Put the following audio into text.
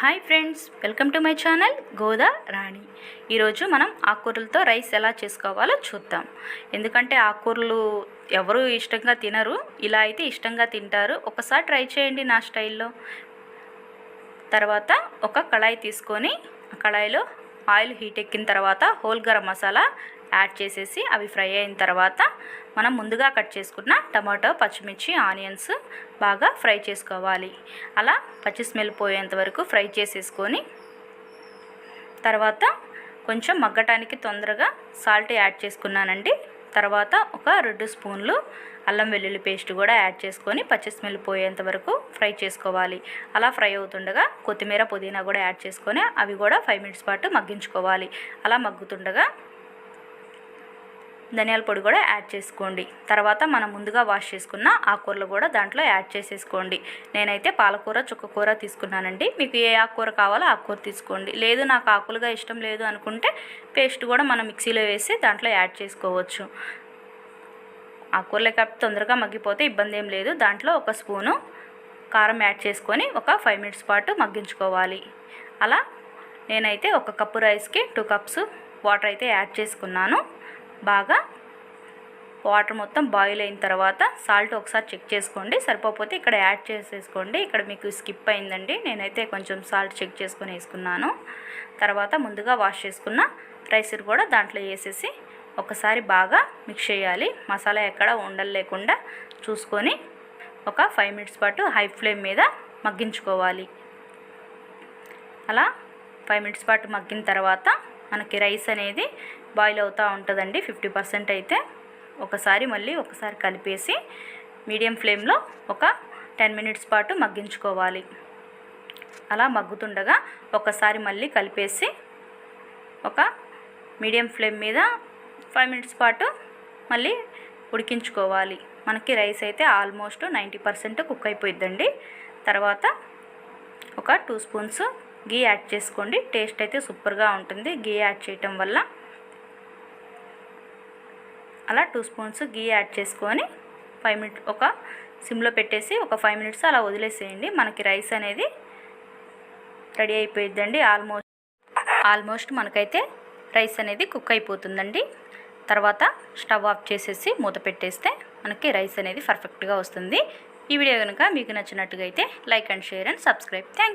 Hi friends welcome to my channel Goda Rani. ఈరోజు మనం ఆకుకూరలతో rice ఎలా చేసుకోవాలో చూద్దాం. ఎందుకంటే ఆకుకూరలు ఎవరు ఇష్టంగా తినరు ఇలా అయితే ఇష్టంగా తింటారు. ఒకసారి ట్రై చేయండి నా స్టైల్లో. తర్వాత ఒక కళాయి తీసుకొని కళాయిలో ఆయిల్ హీట్ ఎక్కిన తర్వాత హోల్ గరం మసాలా యాడ్ చేసేసి అవి ఫ్రై అయిన తర్వాత మనం ముందుగా కట్ చేసుకున్న టమాటో పచ్చిమిర్చి ఆనియన్స్ బాగా ఫ్రై చేసుకోవాలి. అలా పచ్చి స్మెల్ పోయేంత వరకు ఫ్రై చేసేసుకొని తర్వాత కొంచెం మగ్గటానికి తొందరగా సాల్ట్ యాడ్ చేసుకున్నానండి. తర్వాత ఒక రెండు స్పూన్లు అల్లం వెల్లుల్లి పేస్ట్ కూడా యాడ్ చేసుకొని పచ్చి స్మెల్ పోయేంత వరకు ఫ్రై చేసుకోవాలి. అలా ఫ్రై అవుతుండగా కొత్తిమీర పుదీనా కూడా యాడ్ చేసుకొని అవి కూడా ఫైవ్ మినిట్స్ పాటు మగ్గించుకోవాలి. అలా మగ్గుతుండగా ధనియాల పొడి కూడా యాడ్ చేసుకోండి. తర్వాత మనం ముందుగా వాష్ చేసుకున్న ఆకుకూరలు కూడా దాంట్లో యాడ్ చేసేసుకోండి. నేనైతే పాలకూర చుక్కకూర తీసుకున్నానండి. మీకు ఏ ఆకుకూర కావాలో ఆకుకూర తీసుకోండి. లేదు నాకు ఆకులుగా ఇష్టం లేదు అనుకుంటే పేస్ట్ కూడా మనం మిక్సీలో వేసి దాంట్లో యాడ్ చేసుకోవచ్చు. ఆకుకూరలే కాబట్టి తొందరగా మగ్గిపోతే ఇబ్బంది ఏం లేదు. దాంట్లో ఒక స్పూను కారం యాడ్ చేసుకొని ఒక ఫైవ్ మినిట్స్ పాటు మగ్గించుకోవాలి. అలా నేనైతే ఒక కప్పు రైస్కి టూ కప్స్ వాటర్ అయితే యాడ్ చేసుకున్నాను. బాగా వాటర్ మొత్తం బాయిల్ అయిన తర్వాత సాల్ట్ ఒకసారి చెక్ చేసుకోండి. సరిపోతే ఇక్కడ యాడ్ చేసేసుకోండి. ఇక్కడ మీకు స్కిప్ అయిందండి. నేనైతే కొంచెం సాల్ట్ చెక్ చేసుకొని వేసుకున్నాను. తర్వాత ముందుగా వాష్ చేసుకున్న రైస్ కూడా దాంట్లో వేసేసి ఒకసారి బాగా మిక్స్ చేయాలి. మసాలా ఎక్కడ ఉండలు లేకుండా చూసుకొని ఒక ఫైవ్ మినిట్స్ పాటు హై ఫ్లేమ్ మీద మగ్గించుకోవాలి. అలా ఫైవ్ మినిట్స్ పాటు మగ్గిన తర్వాత మనకి రైస్ అనేది బాయిల్ అవుతూ ఉంటుందండి. ఫిఫ్టీ పర్సెంట్ అయితే ఒకసారి మళ్ళీ ఒకసారి కలిపేసి మీడియం ఫ్లేమ్లో ఒక టెన్ మినిట్స్ పాటు మగ్గించుకోవాలి. అలా మగ్గుతుండగా ఒకసారి మళ్ళీ కలిపేసి ఒక మీడియం ఫ్లేమ్ మీద ఫైవ్ మినిట్స్ పాటు మళ్ళీ ఉడికించుకోవాలి. మనకి రైస్ అయితే ఆల్మోస్ట్ నైంటీ పర్సెంట్ కుక్ అయిపోయిద్దండి. తర్వాత ఒక టూ స్పూన్స్ గీ యాడ్ చేసుకోండి. టేస్ట్ అయితే సూపర్గా ఉంటుంది. గీ యాడ్ చేయటం వల్ల అలా టూ స్పూన్స్ గీ యాడ్ చేసుకొని ఫైవ్ మినిట్ ఒక సిమ్లో పెట్టేసి ఒక ఫైవ్ మినిట్స్ అలా వదిలేసేయండి. మనకి రైస్ అనేది రెడీ అయిపోయిద్దండి. ఆల్మోస్ట్ ఆల్మోస్ట్ మనకైతే రైస్ అనేది కుక్ అయిపోతుందండి. తర్వాత స్టవ్ ఆఫ్ చేసేసి మూత పెట్టేస్తే మనకి రైస్ అనేది పర్ఫెక్ట్గా వస్తుంది. ఈ వీడియో కనుక మీకు నచ్చినట్టుగా అయితే like and share and subscribe. Thank